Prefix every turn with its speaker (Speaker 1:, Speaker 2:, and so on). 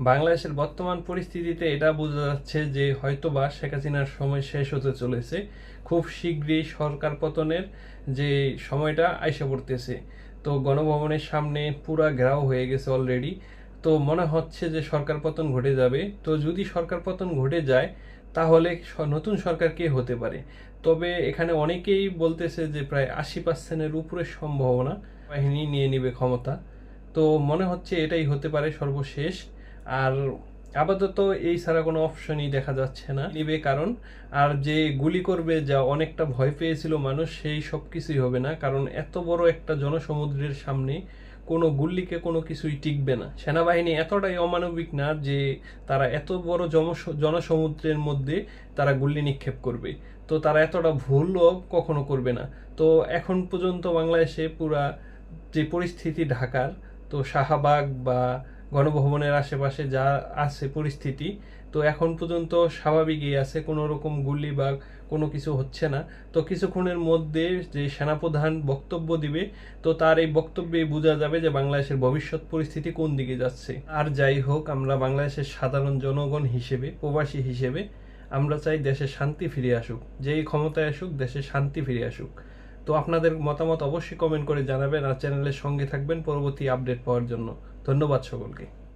Speaker 1: বাংলাদেশের বর্তমান পরিস্থিতিতে এটা বোঝা যাচ্ছে যে হয়তোবা শেখ হাসিনার সময় শেষ হতে চলেছে। খুব শীঘ্রই সরকার পতনের যে সময়টা আইসা পড়তেছে। তো গণভবনের সামনে পুরা ঘেরাও হয়ে গেছে অলরেডি তো মনে হচ্ছে যে সরকার পতন ঘটে যাবে। তো যদি সরকার পতন ঘটে যায়, তাহলে নতুন সরকার কে হতে পারে? তবে এখানে অনেকেই বলতেছে যে প্রায় আশি পার্সেন্টের উপরে সম্ভাবনা। বাহিনী নিয়ে নিবে ক্ষমতা। তো মনে হচ্ছে এটাই হতে পারে সর্বশেষ। আর আপাতত এই ছাড়া কোনো অপশনই দেখা যাচ্ছে না। নিবে কারণ, আর যে গুলি করবে যা অনেকটা ভয় পেয়েছিল মানুষ, সেই সব কিছুই হবে না। কারণ এত বড় একটা জনসমুদ্রের সামনে কোনো গুল্লিকে কোনো কিছুই টিকবে না। সেনাবাহিনী এতটাই অমানবিক না যে তারা এত বড় জনসমুদ্রের মধ্যে তারা গুল্লি নিক্ষেপ করবে। তো তারা এতটা ভুলও কখনো করবে না। তো এখন পর্যন্ত বাংলাদেশে পুরা যে পরিস্থিতি ঢাকার, তো শাহবাগ বা গণভবনের আশেপাশে যা আছে পরিস্থিতি, তো এখন পর্যন্ত স্বাভাবিকই আছে, কোনো রকম গুলি বা কোনো কিছু হচ্ছে না। তো কিছুক্ষণের মধ্যে যে সেনাপ্রধান বক্তব্য দিবে, তো তার এই বক্তব্যে বোঝা যাবে যে বাংলাদেশের ভবিষ্যৎ পরিস্থিতি কোন দিকে যাচ্ছে। আর যাই হোক, আমরা বাংলাদেশের সাধারণ জনগণ হিসেবে, প্রবাসী হিসেবে, আমরা চাই দেশে শান্তি ফিরে আসুক। যেই ক্ষমতায় আসুক, দেশে শান্তি ফিরে আসুক। তো আপনাদের মতামত অবশ্যই কমেন্ট করে জানাবেন আর চ্যানেলের সঙ্গে থাকবেন পরবর্তী আপডেট পাওয়ার জন্য। ধন্যবাদ সকলকে।